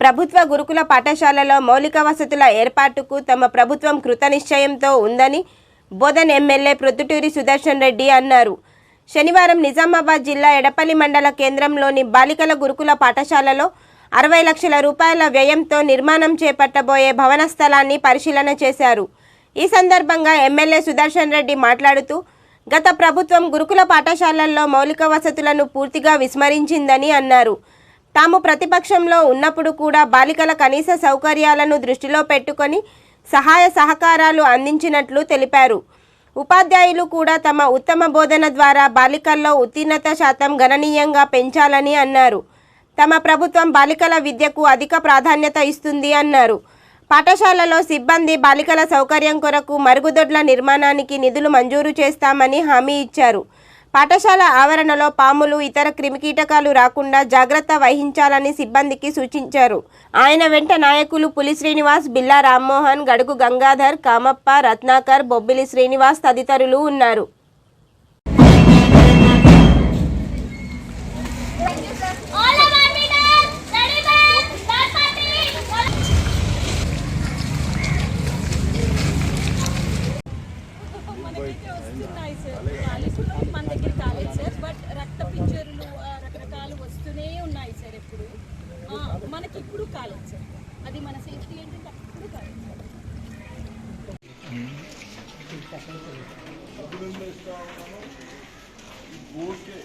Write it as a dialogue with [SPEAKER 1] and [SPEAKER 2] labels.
[SPEAKER 1] ప్రభుత్వ గురుకుల పాఠశాలలో మౌలిక వసతుల ఏర్పాటుకు తమ ప్రభుత్వం కృతనిశ్చయంతో ఉందని బోధన్ ఎమ్మెల్యే ప్రొద్దుటూరి సుదర్శన్ రెడ్డి అన్నారు. శనివారం నిజామాబాద్ జిల్లా ఎడపల్లి మండల కేంద్రంలోని బాలికల గురుకుల పాఠశాలలో అరవై లక్షల రూపాయల వ్యయంతో నిర్మాణం చేపట్టబోయే భవన స్థలాన్ని పరిశీలన చేశారు. ఈ సందర్భంగా ఎమ్మెల్యే సుదర్శన్ రెడ్డి మాట్లాడుతూ గత ప్రభుత్వం గురుకుల పాఠశాలల్లో మౌలిక వసతులను పూర్తిగా విస్మరించిందని అన్నారు. తాము ప్రతిపక్షంలో ఉన్నప్పుడు కూడా బాలికల కనీస సౌకర్యాలను దృష్టిలో పెట్టుకొని సహాయ సహకారాలు అందించినట్లు తెలిపారు. ఉపాధ్యాయులు కూడా తమ ఉత్తమ బోధన ద్వారా బాలికల్లో ఉత్తీర్ణత శాతం గణనీయంగా పెంచాలని అన్నారు. తమ ప్రభుత్వం బాలికల విద్యకు అధిక ప్రాధాన్యత ఇస్తుంది అన్నారు. పాఠశాలలో సిబ్బంది బాలికల సౌకర్యం కొరకు మరుగుదొడ్ల నిర్మాణానికి నిధులు మంజూరు చేస్తామని హామీ ఇచ్చారు. పాఠశాల ఆవరణలో పాములు ఇతర క్రిమికీటకాలు రాకుండా జాగ్రత్త వహించాలని సిబ్బందికి సూచించారు. ఆయన వెంట నాయకులు పులి శ్రీనివాస్ బిల్లా రామ్మోహన్ గడుగు గంగాధర్ కామప్ప రత్నాకర్ బొబ్బిలి శ్రీనివాస్ తదితరులు ఉన్నారు.
[SPEAKER 2] వస్తున్నాయి సార్ కాలేజ్ మన దగ్గర కాలేదు సార్ బట్ రక్త పిక్చర్లు రకరకాలు వస్తూనే ఉన్నాయి సార్ ఎప్పుడు ఆ, మనకి ఇప్పుడు కాలేదు సార్ అది మన సేఫ్టీ ఏంటంటే అప్పుడు కాలేదు సార్
[SPEAKER 3] ఊరికే